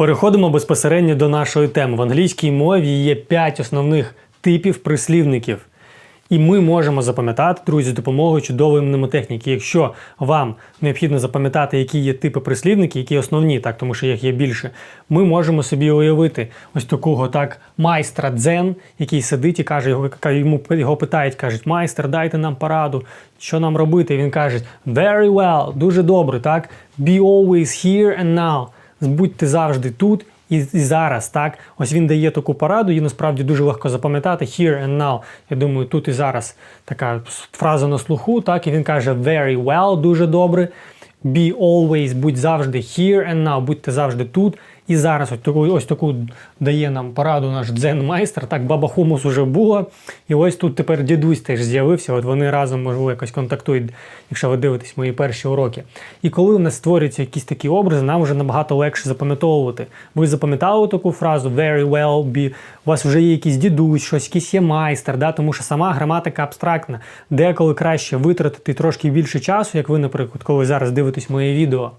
Переходимо безпосередньо до нашої теми. В англійській мові є 5 основних типів прислівників. І ми можемо запам'ятати, друзі, з допомогою чудової мнемотехніки. Якщо вам необхідно запам'ятати, які є типи прислівників, які основні, так, тому що їх є більше, ми можемо собі уявити ось такого так майстра дзен, який сидить і каже, йому його питають, кажуть, майстер, дайте нам пораду, що нам робити. І він каже, very well, дуже добре, так? Be always here and now. Будьте завжди тут і, і зараз, так? Ось він дає таку пораду, її насправді дуже легко запам'ятати. Here and now. Я думаю, тут і зараз така фраза на слуху, так, і він каже very well, дуже добре. Be always, будь завжди here and now, будьте завжди тут. І зараз ось таку, ось таку дає нам пораду наш дзен-майстер. Так, баба хумус уже була. І ось тут тепер дідусь теж з'явився. От вони разом, можливо, якось контактують, якщо ви дивитесь мої перші уроки. І коли у нас створюються якісь такі образи, нам вже набагато легше запам'ятовувати. Ви запам'ятали таку фразу very well, be, у вас вже є якийсь дідусь, щось, якийсь є майстер, да? тому що сама граматика абстрактна. Деколи краще витратити трошки більше часу, як ви, наприклад, коли зараз дивитесь моє відео.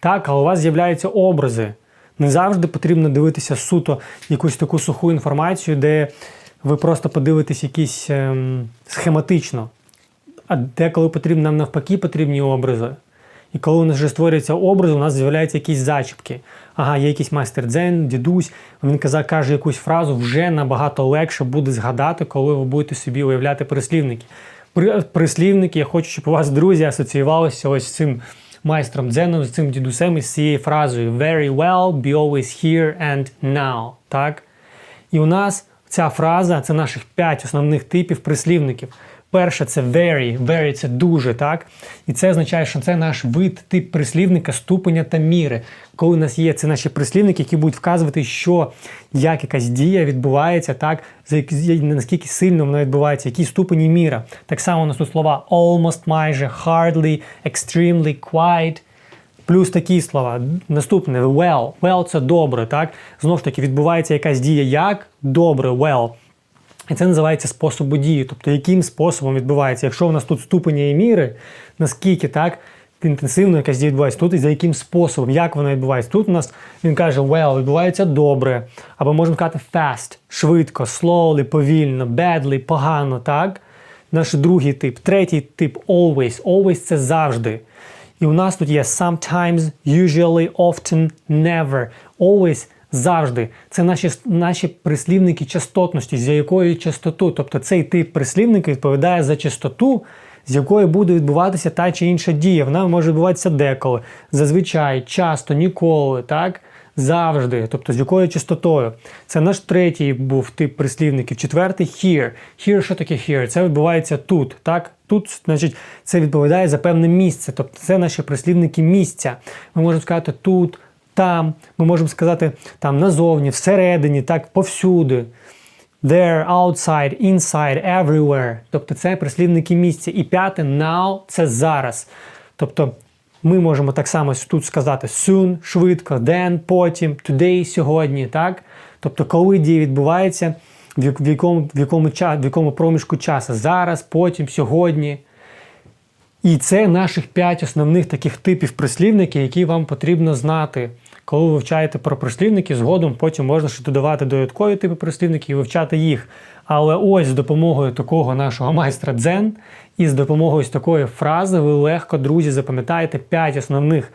Так, а у вас з'являються образи. Не завжди потрібно дивитися суто якусь таку суху інформацію, де ви просто подивитесь якісь ем, схематично. А деколи потрібно нам навпаки потрібні образи. І коли у нас вже створюються образи, у нас з'являються якісь зачіпки. Ага, є якийсь майстер дзен, дідусь, він казав, каже якусь фразу, вже набагато легше буде згадати, коли ви будете собі уявляти прислівники. При- Прислівники, я хочу, щоб у вас друзі асоціювалися ось з цим майстром дзеном, з цим дідусем із цією фразою Very well, be always here and now. Так? І у нас ця фраза це наших п'ять основних типів прислівників. Перше це very, very це дуже, так? І це означає, що це наш вид, тип прислівника, ступеня та міри. Коли у нас є це наші прислівники, які будуть вказувати, що як якась дія відбувається, так, за наскільки сильно вона відбувається, які ступені міра. Так само у нас тут слова almost, майже, hardly, extremely, quite. Плюс такі слова. Наступне well. Well це добре, так? Знову ж таки, відбувається якась дія як добре, well. І це називається способу дії, тобто яким способом відбувається. Якщо у нас тут ступені і міри, наскільки так інтенсивно якась дія відбувається, тут і за яким способом, як вона відбувається. Тут у нас він каже well, відбувається добре. Або можемо сказати fast, швидко, slowly, повільно, badly, погано, так? Наш другий тип. Третій тип always. Always це завжди. І у нас тут є sometimes, usually, often, never. Always завжди. Це наші, наші прислівники частотності, з якою частоту. Тобто цей тип прислівника відповідає за частоту, з якою буде відбуватися та чи інша дія. Вона може відбуватися деколи, зазвичай, часто, ніколи, так? Завжди, тобто з якою частотою. Це наш третій був тип прислівників. Четвертий here. Here, що таке here? Це відбувається тут. так? Тут, значить, це відповідає за певне місце. Тобто це наші прислівники місця. Ми можемо сказати тут, там. Ми можемо сказати там назовні, всередині, так, повсюди. There, outside, inside, everywhere. Тобто це прислівники місця. І п'яте now це зараз. Тобто ми можемо так само тут сказати soon, швидко, then, потім, today, сьогодні. так? Тобто, коли дія відбувається, в якому, в якому, в якому проміжку часу. Зараз, потім, сьогодні. І це наших п'ять основних таких типів прислівників, які вам потрібно знати. Коли ви вивчаєте про прислівники, згодом потім можна ще додавати додаткові типи прислівників і вивчати їх. Але ось з допомогою такого нашого майстра дзен і з допомогою такої фрази ви легко, друзі, запам'ятаєте п'ять основних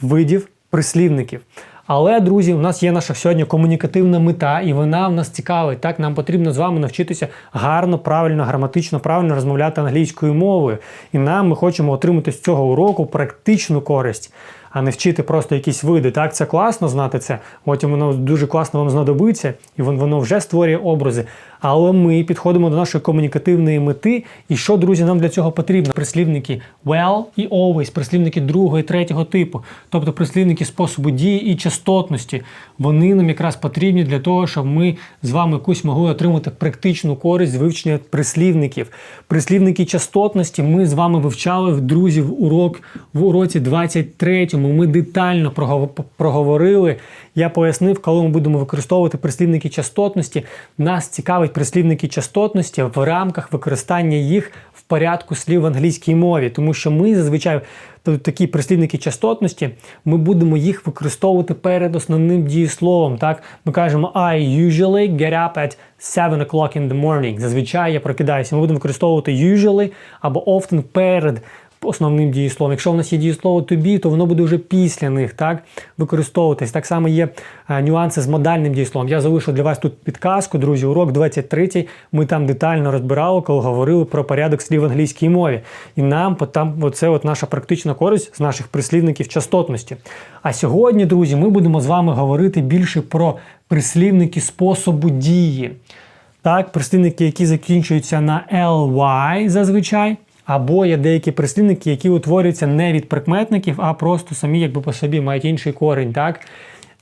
видів прислівників. Але, друзі, у нас є наша сьогодні комунікативна мета, і вона в нас цікавить. Так, нам потрібно з вами навчитися гарно, правильно, граматично, правильно розмовляти англійською мовою. І нам ми хочемо отримати з цього уроку практичну користь, а не вчити просто якісь види. Так, це класно знати це. Потім воно дуже класно вам знадобиться, і воно вже створює образи. Але ми підходимо до нашої комунікативної мети. І що, друзі, нам для цього потрібно? Прислівники well і always, прислівники другого і третього типу, тобто прислівники способу дії і частотності. Вони нам якраз потрібні для того, щоб ми з вами якусь могли отримати практичну користь з вивчення прислівників. Прислівники частотності ми з вами вивчали друзі в урок в уроці 23-му. Ми детально прогов- проговорили. Я пояснив, коли ми будемо використовувати прислівники частотності. Нас цікавить прислівники частотності в рамках використання їх в порядку слів в англійській мові, тому що ми зазвичай такі прислівники частотності, ми будемо їх використовувати перед основним дієсловом. Так, ми кажемо I usually get up at 7 o'clock in the morning. Зазвичай я прокидаюся. Ми будемо використовувати usually або often перед основним дієсловом. Якщо в нас є дієслово be, то воно буде вже після них так використовуватись. Так само є е, нюанси з модальним дієсловом. Я залишу для вас тут підказку, друзі, урок 23. Ми там детально розбирали, коли говорили про порядок слів в англійській мові. І нам там оце от наша практична користь з наших прислівників частотності. А сьогодні, друзі, ми будемо з вами говорити більше про прислівники способу дії. Так, прислівники, які закінчуються на ly зазвичай, або є деякі прислівники, які утворюються не від прикметників, а просто самі якби по собі мають інший корінь. Так?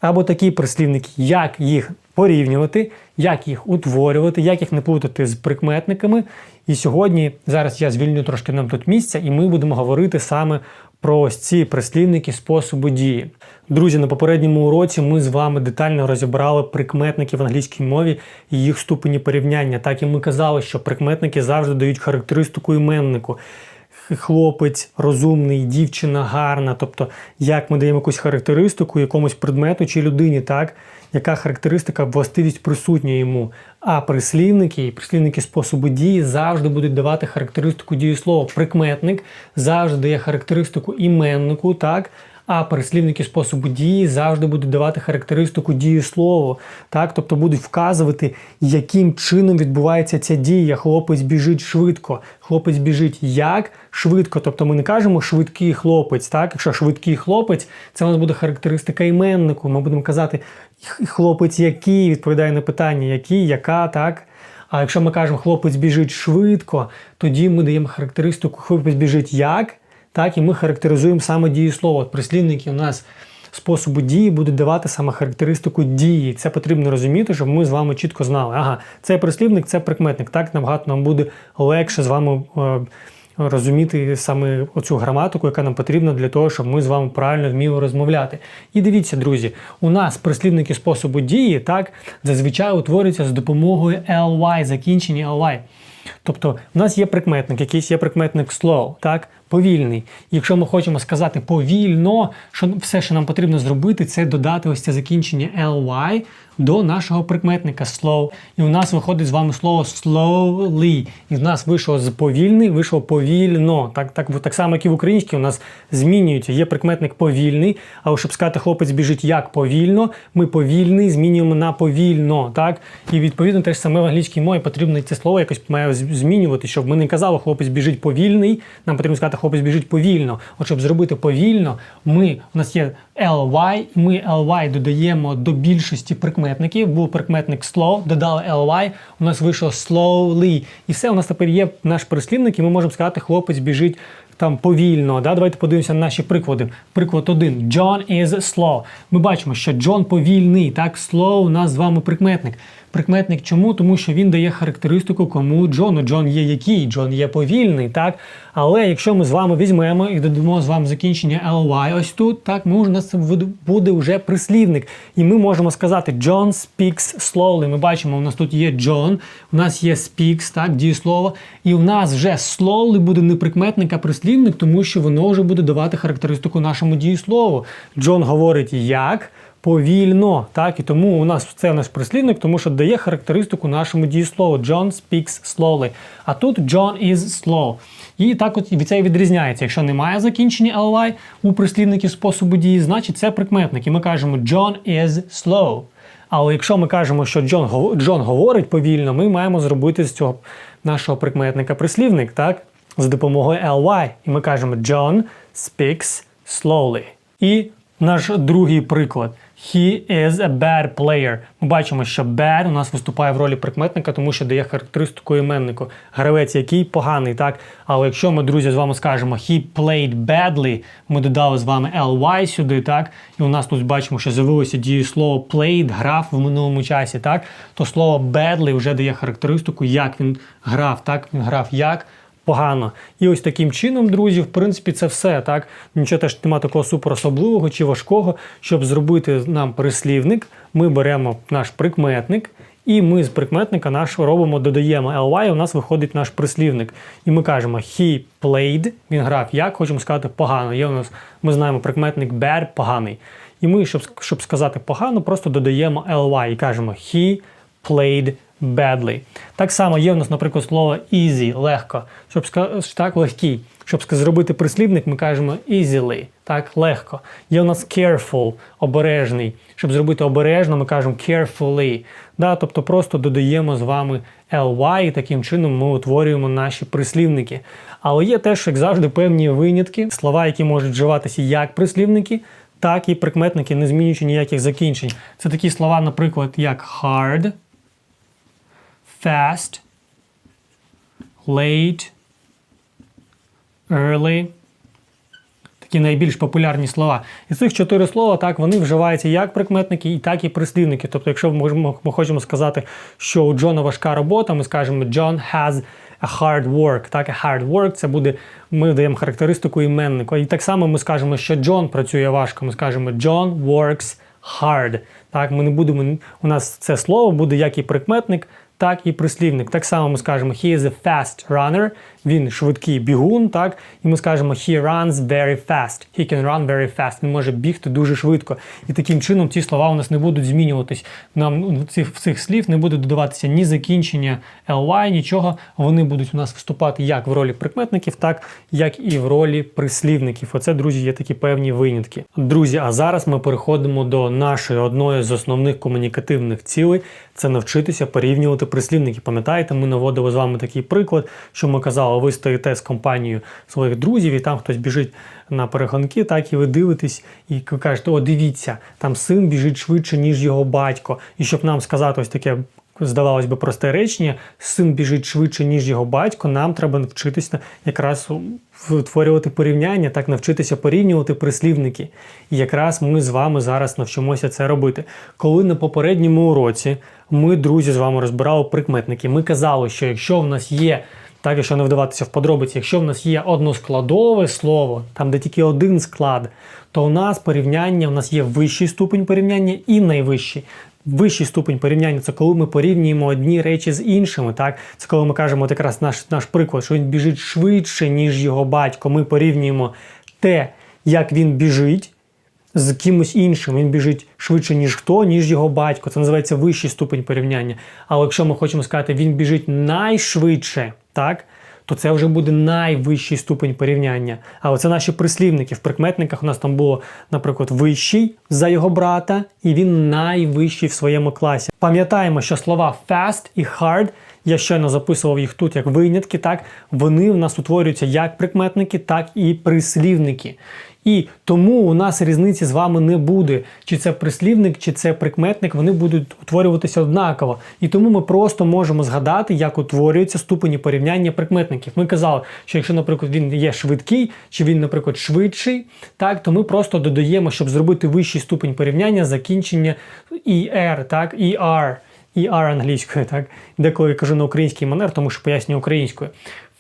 Або такі прислівники, як їх порівнювати, як їх утворювати, як їх не плутати з прикметниками. І сьогодні, зараз я звільню трошки нам тут місця, і ми будемо говорити саме про ось ці прислівники способу дії. Друзі, на попередньому уроці ми з вами детально розібрали прикметники в англійській мові і їх ступені порівняння. Так і ми казали, що прикметники завжди дають характеристику іменнику. Хлопець розумний, дівчина гарна. Тобто, як ми даємо якусь характеристику якомусь предмету чи людині, так? Яка характеристика, властивість присутня йому. А прислівники і прислівники способу дії завжди будуть давати характеристику дієслова. Прикметник завжди дає характеристику іменнику, так? А прислівники способу дії завжди будуть давати характеристику дієслову, так? тобто будуть вказувати, яким чином відбувається ця дія. Хлопець біжить швидко, хлопець біжить як швидко. Тобто ми не кажемо швидкий хлопець. Так? Якщо швидкий хлопець, це у нас буде характеристика іменнику. Ми будемо казати хлопець який відповідає на питання, який, яка, так. А якщо ми кажемо хлопець біжить швидко, тоді ми даємо характеристику хлопець біжить як, так, і ми характеризуємо саме дієслово. От Прислівники у нас способу дії будуть давати саме характеристику дії. Це потрібно розуміти, щоб ми з вами чітко знали. Ага, це прислівник, це прикметник. Так набагато нам буде легше з вами. е, Розуміти саме оцю граматику, яка нам потрібна для того, щоб ми з вами правильно вміли розмовляти. І дивіться, друзі, у нас прислівники способу дії так зазвичай утворюються з допомогою ly, закінчення ly. Тобто, в нас є прикметник, якийсь є прикметник slow, так, повільний. Якщо ми хочемо сказати повільно, що все, що нам потрібно зробити, це додати ось це закінчення ly до нашого прикметника slow. І у нас виходить з вами слово slowly. І в нас вийшло з повільний, вийшло повільно. Так, так, так само, як і в українській, у нас змінюється. Є прикметник повільний, але щоб сказати, хлопець біжить як повільно, ми повільний змінюємо на повільно. Так? І відповідно те ж саме в англійській мові потрібно це слово якось має змінювати, щоб ми не казали, хлопець біжить повільний. Нам потрібно сказати, хлопець біжить повільно. От щоб зробити повільно, ми у нас є ly, ми ly додаємо до більшості прикметників. Був прикметник slow, додали ly, у нас вийшло slowly. І все, у нас тепер є наш прислівник, і ми можемо сказати, хлопець біжить. Там повільно, да? давайте подивимося на наші приклади. Приклад один. John is slow. Ми бачимо, що Джон повільний. Так, slow у нас з вами прикметник. Прикметник чому? Тому що він дає характеристику кому Джону. Джон є який? Джон є повільний, так? Але якщо ми з вами візьмемо і додамо з вами закінчення ly ось тут, так, ми, у нас буде- вже прислівник. І ми можемо сказати John speaks slowly. Ми бачимо, у нас тут є John, у нас є speaks, так, дієслово. І у нас вже slowly буде не прикметник, а прислівник, тому що воно вже буде давати характеристику нашому дієслову. Джон говорить як повільно. Так, і тому у нас це наш прислівник, тому що дає характеристику нашому дієслову. John speaks slowly. А тут John is slow. І так от від це відрізняється. Якщо немає закінчення ly у прислівників способу дії, значить це прикметник. І ми кажемо John is slow. Але якщо ми кажемо, що Джон, Джон говорить повільно, ми маємо зробити з цього нашого прикметника прислівник, так? З допомогою ly. І ми кажемо John speaks slowly. І наш другий приклад. He is a bad player. Ми бачимо, що bad у нас виступає в ролі прикметника, тому що дає характеристику іменнику. Гравець, який поганий, так? Але якщо ми, друзі, з вами скажемо he played badly, ми додали з вами ly сюди, так? І у нас тут бачимо, що з'явилося дієслово played, грав в минулому часі, так? То слово badly вже дає характеристику, як він грав, так? Він грав як погано. І ось таким чином, друзі, в принципі, це все. Так? Нічого теж немає такого супер особливого чи важкого, щоб зробити нам прислівник. Ми беремо наш прикметник І ми з прикметника нашого робимо, додаємо ly, і у нас виходить наш прислівник. І ми кажемо he played, він грав як, хочемо сказати погано. Є у нас, ми знаємо прикметник bad, поганий. І ми, щоб, щоб сказати погано, просто додаємо ly і кажемо he played badly. Так само є у нас, наприклад, слово easy, легко. Щоб так, легкий. Щоб зробити прислівник, ми кажемо easily, так, легко. Є у нас careful, обережний. Щоб зробити обережно, ми кажемо carefully. Да, тобто просто додаємо з вами ly, і таким чином ми утворюємо наші прислівники. Але є теж, як завжди, певні винятки, слова, які можуть вживатися як прислівники, так і прикметники, не змінюючи ніяких закінчень. Це такі слова, наприклад, як hard, fast, late, early. Такі найбільш популярні слова. І цих чотири слова, так, вони вживаються як прикметники, і так і прислівники. Тобто, якщо ми, хочемо сказати, що у Джона важка робота, ми скажемо John has a hard work. Так, a hard work це буде, ми даємо характеристику іменнику. І так само ми скажемо, що Джон працює важко. Ми скажемо John works hard. Так, ми не будемо, у нас це слово буде як і прикметник, так і прислівник. Так само ми скажемо he is a fast runner, він швидкий бігун, так, і ми скажемо he runs very fast. He can run very fast. Він може бігти дуже швидко. І таким чином ці слова у нас не будуть змінюватись. Нам ну, цих, в цих слів не буде додаватися ні закінчення ly, нічого. Вони будуть у нас вступати як в ролі прикметників, так як і в ролі прислівників. Оце, друзі, є такі певні винятки. Друзі, а зараз ми переходимо до нашої одної з основних комунікативних цілей це навчитися порівнювати прислівники. Пам'ятаєте, ми наводили з вами такий приклад, що ми казали, ви стоїте з компанією своїх друзів, і там хтось біжить на перегонки, так і ви дивитесь, і ви кажете, о, дивіться, там син біжить швидше, ніж його батько. І щоб нам сказати ось таке. Здавалось би, просте речення, син біжить швидше, ніж його батько. Нам треба навчитися якраз втворювати порівняння, так навчитися порівнювати прислівники. І якраз ми з вами зараз навчимося це робити. Коли на попередньому уроці ми, друзі, з вами розбирали прикметники, ми казали, що якщо в нас є. Так, якщо не вдаватися в подробиці, якщо в нас є односкладове слово, там де тільки один склад, то у нас порівняння, у нас є вищий ступень порівняння і найвищий. Вищий ступень порівняння це коли ми порівнюємо одні речі з іншими. Так, це коли ми кажемо, якраз наш наш приклад, що він біжить швидше, ніж його батько. Ми порівнюємо те, як він біжить. З кимось іншим він біжить швидше, ніж хто, ніж його батько. Це називається вищий ступень порівняння. Але якщо ми хочемо сказати, він біжить найшвидше, так, то це вже буде найвищий ступень порівняння. Але це наші прислівники. В прикметниках у нас там було, наприклад, вищий за його брата, і він найвищий в своєму класі. Пам'ятаємо, що слова fast і hard, я щойно записував їх тут як винятки, так, вони в нас утворюються як прикметники, так і прислівники. І тому у нас різниці з вами не буде. Чи це прислівник, чи це прикметник, вони будуть утворюватися однаково. І тому ми просто можемо згадати, як утворюються ступені порівняння прикметників. Ми казали, що якщо, наприклад, він є швидкий, чи він, наприклад, швидший, так, то ми просто додаємо, щоб зробити вищий ступень порівняння, закінчення ER, так, ER. ER англійською, так? Деколи кажу на український манер, тому що пояснюю українською.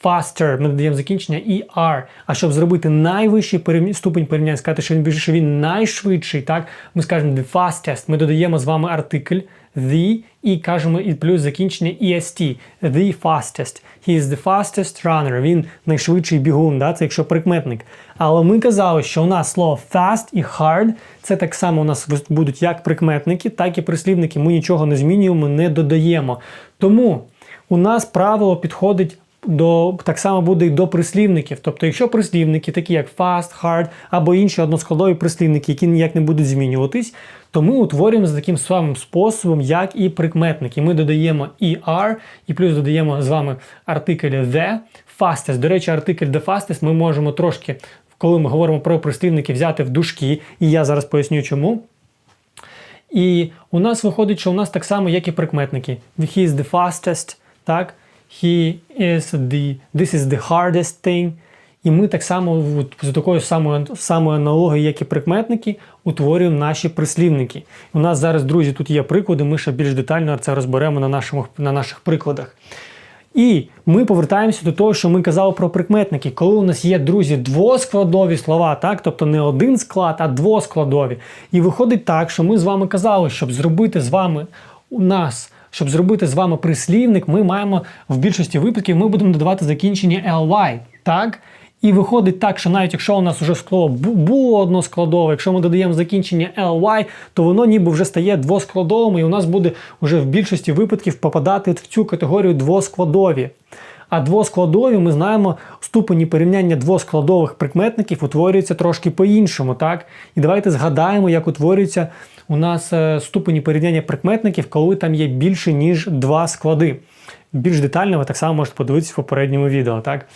Faster, ми додаємо закінчення ER. А щоб зробити найвищий порівня... ступень порівняння, сказати, що він біжить, що він найшвидший, так? Ми скажемо the fastest. Ми додаємо з вами артикль the і кажемо і плюс закінчення EST. The fastest. He is the fastest runner. Він найшвидший бігун, да? це якщо прикметник. Але ми казали, що у нас слово fast і hard це так само у нас будуть як прикметники, так і прислівники. Ми нічого не змінюємо, не додаємо. Тому у нас правило підходить до так само буде і до прислівників. Тобто, якщо прислівники, такі як fast, hard або інші односкладові прислівники, які ніяк не будуть змінюватись, то ми утворюємо за таким самим способом, як і прикметники. Ми додаємо ER і плюс додаємо з вами артикль the fastest. До речі, артикль the fastest ми можемо трошки, коли ми говоримо про прислівники, взяти в дужки, і я зараз поясню чому. І у нас виходить, що у нас так само, як і прикметники. He is the fastest, так? He is the, this is the hardest thing. І ми так само з такою самою, самою аналогією, як і прикметники, утворюємо наші прислівники. У нас зараз, друзі, тут є приклади, ми ще більш детально це розберемо на, нашому, на наших прикладах. І ми повертаємося до того, що ми казали про прикметники. Коли у нас є, друзі, двоскладові слова, так, тобто не один склад, а двоскладові. І виходить так, що ми з вами казали, щоб зробити з вами у нас щоб зробити з вами прислівник, ми маємо в більшості випадків ми будемо додавати закінчення ly. Так? І виходить так, що навіть якщо у нас вже слово було односкладове, якщо ми додаємо закінчення ly, то воно ніби вже стає двоскладовим, і у нас буде вже в більшості випадків попадати в цю категорію двоскладові. А двоскладові ми знаємо, ступені порівняння двоскладових прикметників утворюються трошки по-іншому, так? І давайте згадаємо, як утворюються у нас е, ступені порівняння прикметників, коли там є більше, ніж два склади. Більш детально ви так само можете подивитися в попередньому відео, так?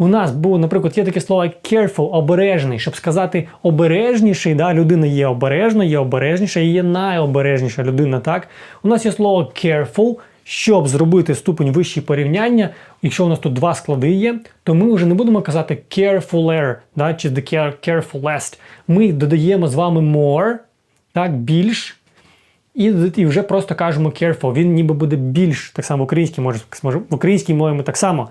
У нас було, наприклад, є таке слово careful, обережний, щоб сказати обережніший, да, людина є обережна, є обережніша є найобережніша людина. Так? У нас є слово careful, щоб зробити ступень вищий порівняння. Якщо у нас тут два склади є, то ми вже не будемо казати carefuler, да, чи the care, carefulest. Ми додаємо з вами more, так, більш. І, і вже просто кажемо careful. Він ніби буде більш так само в українській може, в українській мові ми так само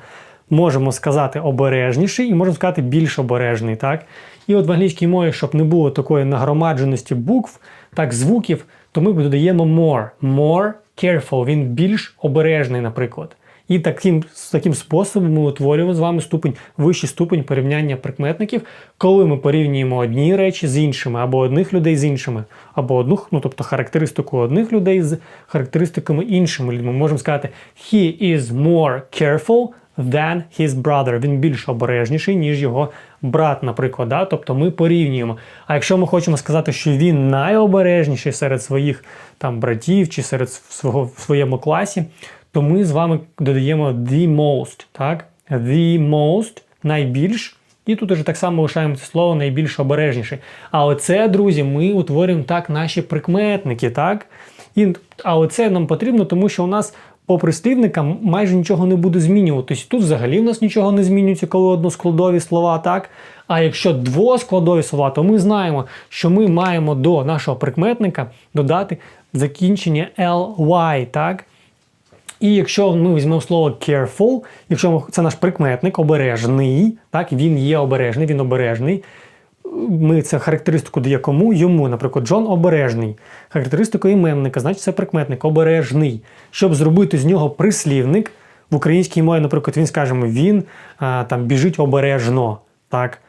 можемо сказати обережніший і можемо сказати більш обережний. Так? І от в англійській мові, щоб не було такої нагромадженості букв, так, звуків, то ми додаємо more. More careful. Він більш обережний, наприклад. І таким, таким способом ми утворюємо з вами ступень, вищий ступень порівняння прикметників, коли ми порівнюємо одні речі з іншими, або одних людей з іншими, або одну, ну тобто характеристику одних людей з характеристиками іншими людьми. Ми можемо сказати he is more careful than his brother. Він більш обережніший, ніж його брат, наприклад. Да? Тобто ми порівнюємо. А якщо ми хочемо сказати, що він найобережніший серед своїх там братів чи серед свого в своєму класі, то ми з вами додаємо the most. Так? The most найбільш. І тут уже так само лишаємо це слово найбільш обережніший. А оце, друзі, ми утворюємо так наші прикметники. так? І, а оце нам потрібно, тому що у нас по прислівникам майже нічого не буде змінюватись. Тут взагалі в нас нічого не змінюється, коли односкладові слова, так? А якщо двоскладові слова, то ми знаємо, що ми маємо до нашого прикметника додати закінчення ly, так? І якщо ми візьмемо слово careful, якщо ми- це наш прикметник, обережний, так, він є обережний, він обережний. Ми це характеристику дає кому? Йому, наприклад, Джон обережний. Характеристику іменника, значить це прикметник обережний. Щоб зробити з нього прислівник в українській мові, наприклад, він скажемо, він а, там біжить обережно. Так?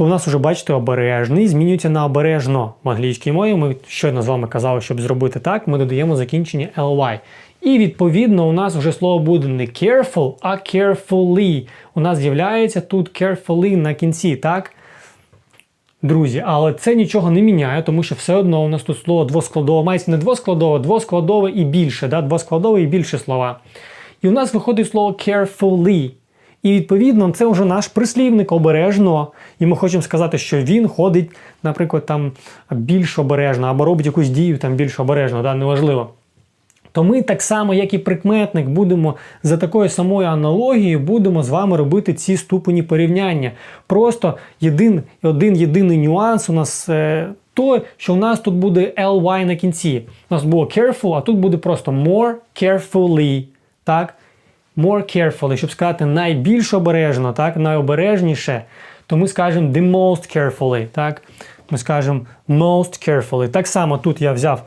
То у нас вже, бачите, обережний змінюється на обережно в англійській мові. Ми щойно з вами казали, щоб зробити так, ми додаємо закінчення ly. І відповідно у нас вже слово буде не careful, а carefully. У нас з'являється тут carefully на кінці, так? Друзі, але це нічого не міняє, тому що все одно у нас тут слово двоскладове, мається не двоскладове, двоскладове і більше, да? двоскладове і більше слова. І у нас виходить слово carefully. І відповідно це вже наш прислівник обережно. І ми хочемо сказати, що він ходить, наприклад, там більш обережно, або робить якусь дію там більш обережно, да? неважливо. То ми так само, як і прикметник, будемо за такою самою аналогією, будемо з вами робити ці ступені порівняння. Просто єдин, один єдиний нюанс у нас е, той, що у нас тут буде ly на кінці. У нас було careful, а тут буде просто more carefully. Так? More carefully, щоб сказати найбільш обережно, так? найобережніше, то ми скажемо the most carefully. Так? Ми скажемо most carefully. Так само тут я взяв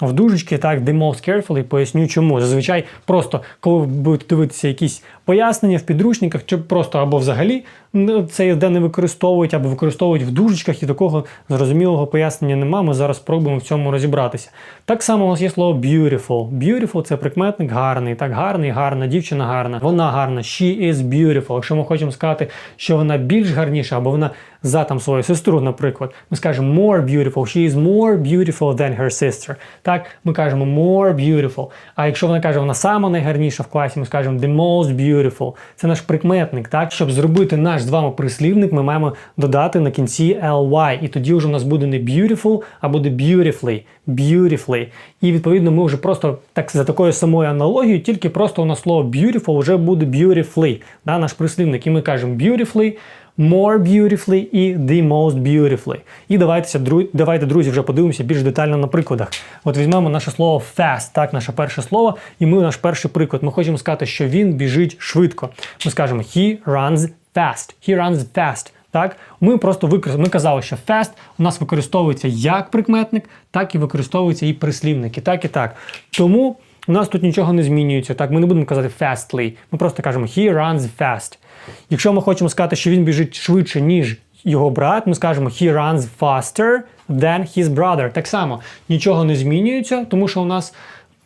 в дужечки, так, the most carefully, поясню чому. Зазвичай просто, коли ви будете дивитися якісь пояснення в підручниках, чи просто або взагалі ну, це де не використовують, або використовують в дужечках, і такого зрозумілого пояснення нема. Ми зараз спробуємо в цьому розібратися. Так само у нас є слово beautiful. Beautiful це прикметник гарний. Так, гарний, гарна, дівчина гарна. Вона гарна. She is beautiful. Якщо ми хочемо сказати, що вона більш гарніша, або вона за там свою сестру, наприклад, ми скажемо more beautiful. She is more beautiful than her sister. Так, ми кажемо more beautiful. А якщо вона каже, вона сама найгарніша в класі, ми скажемо the most beautiful. Це наш прикметник. Так, щоб зробити наш з вами прислівник, ми маємо додати на кінці ly. І тоді вже у нас буде не beautiful, а буде beautifully. Beautifully. І відповідно ми вже просто так за такою самою аналогією, тільки просто у нас слово beautiful вже буде beautifully. Да, наш прислівник. І ми кажемо beautifully. More beautifully і the most beautifully. І давайте, давайте, друзі, вже подивимося більш детально на прикладах. От візьмемо наше слово fast, так, наше перше слово, і ми наш перший приклад. Ми хочемо сказати, що він біжить швидко. Ми скажемо he runs fast. He runs fast. Так, ми просто використали, ми казали, що fast у нас використовується як прикметник, так і використовується і прислівник. І так, і так. Тому у нас тут нічого не змінюється. Так, ми не будемо казати fastly. Ми просто кажемо he runs fast. Якщо ми хочемо сказати, що він біжить швидше, ніж його брат, ми скажемо he runs faster than his brother. Так само нічого не змінюється, тому що у нас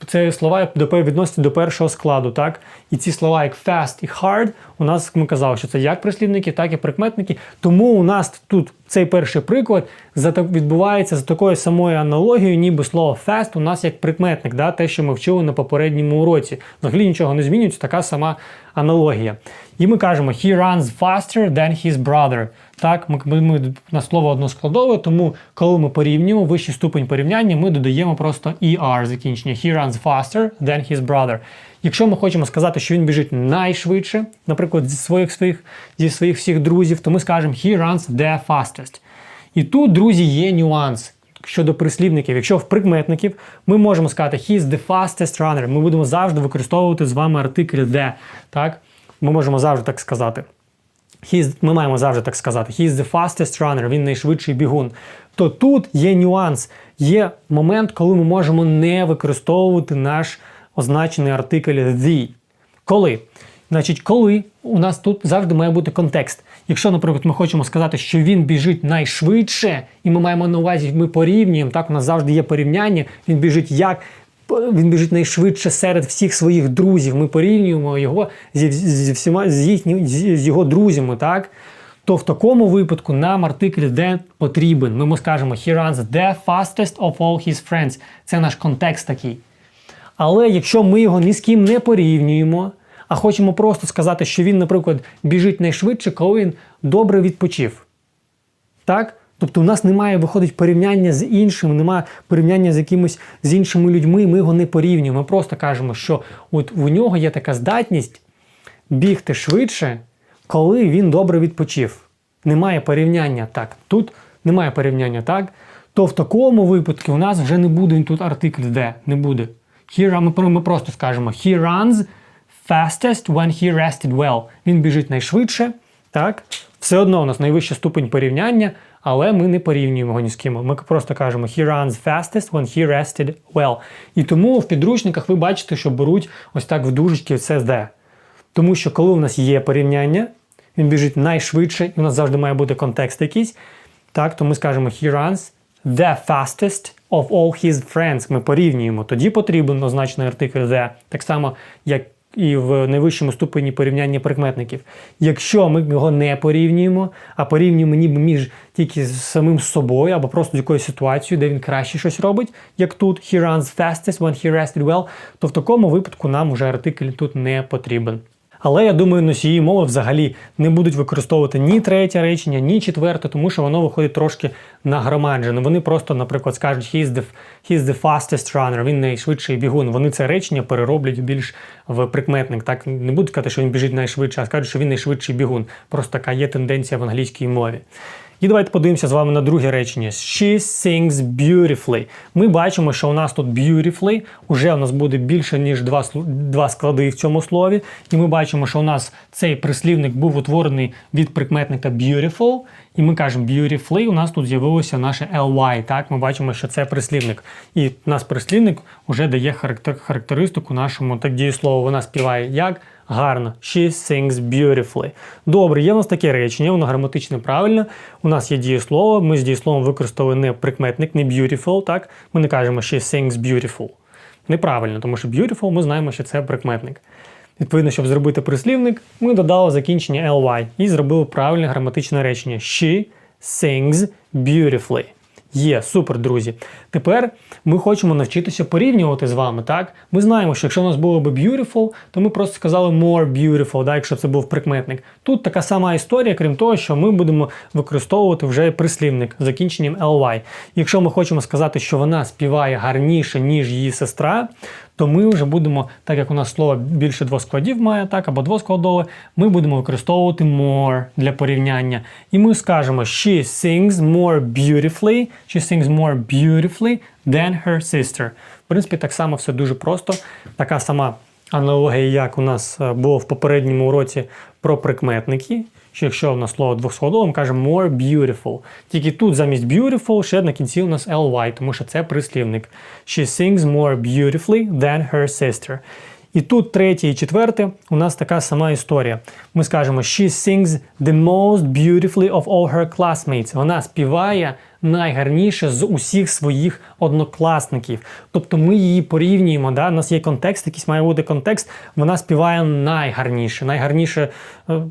це слова відносяться до першого складу, так? І ці слова, як fast і hard, у нас ми казали, що це як прислівники, так і прикметники. Тому у нас тут цей перший приклад відбувається за такою самою аналогією, ніби слово fast у нас як прикметник, да? те, що ми вчили на попередньому уроці. Взагалі нічого не змінюється, така сама аналогія. І ми кажемо he runs faster than his brother. Так, ми, ми, на слово односкладове, тому коли ми порівнюємо вищий ступень порівняння, ми додаємо просто ER закінчення. He runs faster than his brother. Якщо ми хочемо сказати, що він біжить найшвидше, наприклад, зі своїх своїх зі своїх всіх друзів, то ми скажемо he runs the fastest. І тут, друзі, є нюанс щодо прислівників. Якщо в прикметників ми можемо сказати he is the fastest runner, ми будемо завжди використовувати з вами артикль the. Так? Ми можемо завжди так сказати. He is, ми маємо завжди так сказати. He is the fastest runner, він найшвидший бігун. То тут є нюанс, є момент, коли ми можемо не використовувати наш означений артикль the. Коли? Значить, коли у нас тут завжди має бути контекст. Якщо, наприклад, ми хочемо сказати, що він біжить найшвидше, і ми маємо на увазі, ми порівнюємо, так, у нас завжди є порівняння, він біжить як. Він біжить найшвидше серед всіх своїх друзів. Ми порівнюємо його зі, зі всіма з, їхні, з, його друзями, так? То в такому випадку нам артикль де потрібен. Ми скажемо he runs the fastest of all his friends. Це наш контекст такий. Але якщо ми його ні з ким не порівнюємо, а хочемо просто сказати, що він, наприклад, біжить найшвидше, коли він добре відпочив. Так? Тобто у нас немає, виходить, порівняння з іншим, немає порівняння з якимось з іншими людьми, ми його не порівнюємо. Ми просто кажемо, що от у нього є така здатність бігти швидше, коли він добре відпочив. Немає порівняння так. Тут немає порівняння так. То в такому випадку у нас вже не буде тут артикль де, не буде. He, run- ми, ми просто скажемо he runs fastest when he rested well. Він біжить найшвидше, так? Все одно у нас найвищий ступень порівняння, але ми не порівнюємо його ні з ким. Ми просто кажемо he runs fastest when he rested well. І тому в підручниках ви бачите, що беруть ось так в дужечки це де. Тому що коли у нас є порівняння, він біжить найшвидше, і у нас завжди має бути контекст якийсь. Так, то ми скажемо he runs the fastest of all his friends. Ми порівнюємо. Тоді потрібен означений артикль the. Так само, як і в найвищому ступені порівняння прикметників. Якщо ми його не порівнюємо, а порівнюємо ніби між тільки з самим собою або просто з якоюсь ситуацією, де він краще щось робить, як тут he runs fastest when he rested well, то в такому випадку нам уже артикль тут не потрібен. Але я думаю, носії мови взагалі не будуть використовувати ні третє речення, ні четверте, тому що воно виходить трошки нагромаджене. Вони просто, наприклад, скажуть «He is the, he is the fastest runner», він найшвидший бігун. Вони це речення перероблять більш в прикметник. Так не будуть казати, що він біжить найшвидше, а скажуть, що він найшвидший бігун. Просто така є тенденція в англійській мові. І давайте подивимося з вами на друге речення. She sings beautifully. Ми бачимо, що у нас тут beautifully, уже у нас буде більше, ніж два, два склади в цьому слові. І ми бачимо, що у нас цей прислівник був утворений від прикметника beautiful. І ми кажемо beautifully, у нас тут з'явилося наше ly. Так, ми бачимо, що це прислівник. І у нас прислівник вже дає характер, характеристику нашому так дієслову. Вона співає як гарно. She sings beautifully. Добре, є у нас таке речення, воно граматично правильно. У нас є дієслово. Ми з дієсловом використали не прикметник, не beautiful. Так, ми не кажемо she sings beautiful. Неправильно, тому що beautiful ми знаємо, що це прикметник. Відповідно, щоб зробити прислівник, ми додали закінчення ly і зробили правильне граматичне речення. She sings beautifully. Є, супер, друзі. Тепер ми хочемо навчитися порівнювати з вами. Так, ми знаємо, що якщо у нас було б beautiful, то ми просто сказали more beautiful, так, якщо це був прикметник. Тут така сама історія, крім того, що ми будемо використовувати вже прислівник з закінченням ly. Якщо ми хочемо сказати, що вона співає гарніше, ніж її сестра, то ми вже будемо, так як у нас слово більше двох складів має, так, або двоскладове, ми будемо використовувати more для порівняння. І ми скажемо she sings more beautifully, she sings more beautifully than her sister. В принципі, так само все дуже просто. Така сама аналогія, як у нас е, було в попередньому уроці про прикметники. Що якщо у нас слово двохсходове, ми кажемо more beautiful. Тільки тут замість beautiful ще на кінці у нас ly, тому що це прислівник. She sings more beautifully than her sister. І тут третє і четверте у нас така сама історія. Ми скажемо She sings the most beautifully of all her classmates. Вона співає найгарніше з усіх своїх однокласників. Тобто ми її порівнюємо. Да? У нас є контекст, якийсь має бути контекст. Вона співає найгарніше, найгарніше е,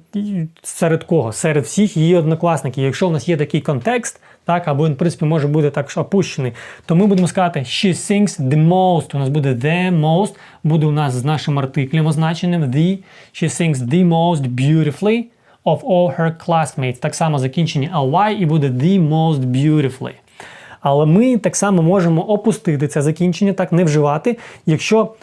серед кого? Серед всіх її однокласників. Якщо у нас є такий контекст, так, або він, в принципі, може бути так опущений, то ми будемо сказати she sings the most. У нас буде the most, буде у нас з нашим артиклем означеним the. She sings the most beautifully of all her classmates. Так само закінчення ly і буде the most beautifully. Але ми так само можемо опустити це закінчення, так не вживати, якщо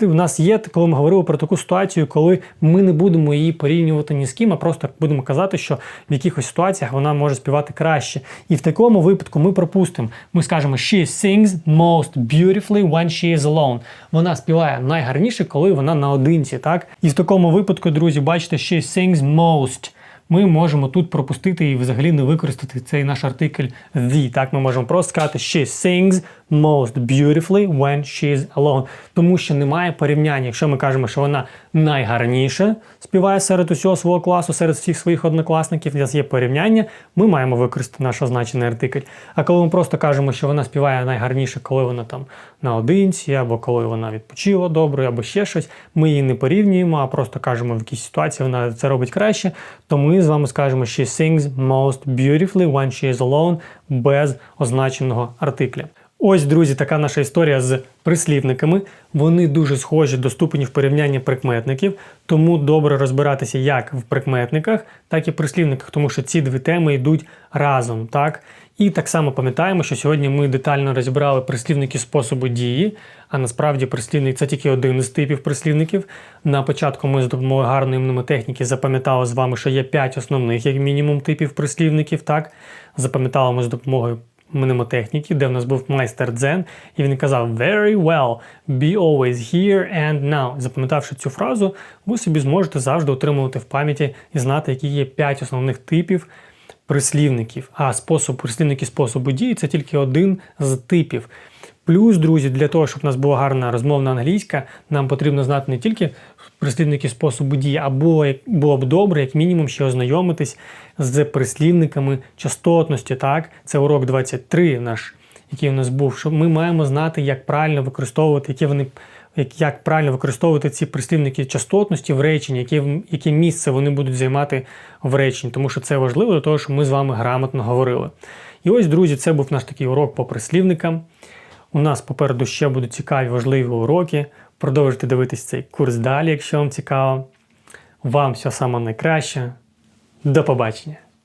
у нас є, коли ми говорили про таку ситуацію, коли ми не будемо її порівнювати ні з ким, а просто будемо казати, що в якихось ситуаціях вона може співати краще. І в такому випадку ми пропустимо. Ми скажемо she sings most beautifully when she is alone. Вона співає найгарніше, коли вона наодинці. Так? І в такому випадку, друзі, бачите, she sings most ми можемо тут пропустити і взагалі не використати цей наш артикль the. Так, ми можемо просто сказати she sings most beautifully when she is alone. Тому що немає порівняння. Якщо ми кажемо, що вона найгарніше співає серед усього свого класу, серед всіх своїх однокласників, у нас є порівняння, ми маємо використати наш означений артикль. А коли ми просто кажемо, що вона співає найгарніше, коли вона там наодинці, або коли вона відпочила добре, або ще щось, ми її не порівнюємо, а просто кажемо в якійсь ситуації, вона це робить краще, то ми з вами скажемо she sings most beautifully when she is alone без означеного артикля. Ось, друзі, така наша історія з прислівниками. Вони дуже схожі до ступенів порівняння прикметників, тому добре розбиратися як в прикметниках, так і в прислівниках, тому що ці дві теми йдуть разом. так? І так само пам'ятаємо, що сьогодні ми детально розібрали прислівники способу дії, а насправді прислівник це тільки один з типів прислівників. На початку ми з допомогою гарної мнемотехніки запам'ятали з вами, що є 5 основних, як мінімум, типів прислівників. так? Запам'ятали ми з допомогою мнемотехніки, де в нас був майстер Дзен, і він казав Very well, be always here and now. Запам'ятавши цю фразу, ви собі зможете завжди отримувати в пам'яті і знати, які є 5 основних типів прислівників. А спосіб прислівники способу дії це тільки один з типів. Плюс, друзі, для того, щоб у нас була гарна розмовна англійська, нам потрібно знати не тільки прислівники способу дії, а було, б добре, як мінімум, ще ознайомитись з прислівниками частотності. Так, це урок 23 наш, який у нас був. Що ми маємо знати, як правильно використовувати, які вони. Як, правильно використовувати ці прислівники частотності в реченні, яке, яке місце вони будуть займати в реченні, тому що це важливо для того, щоб ми з вами грамотно говорили. І ось, друзі, це був наш такий урок по прислівникам. У нас попереду ще будуть цікаві важливі уроки. Продовжуйте дивитись цей курс далі, якщо вам цікаво. Вам все саме найкраще. До побачення!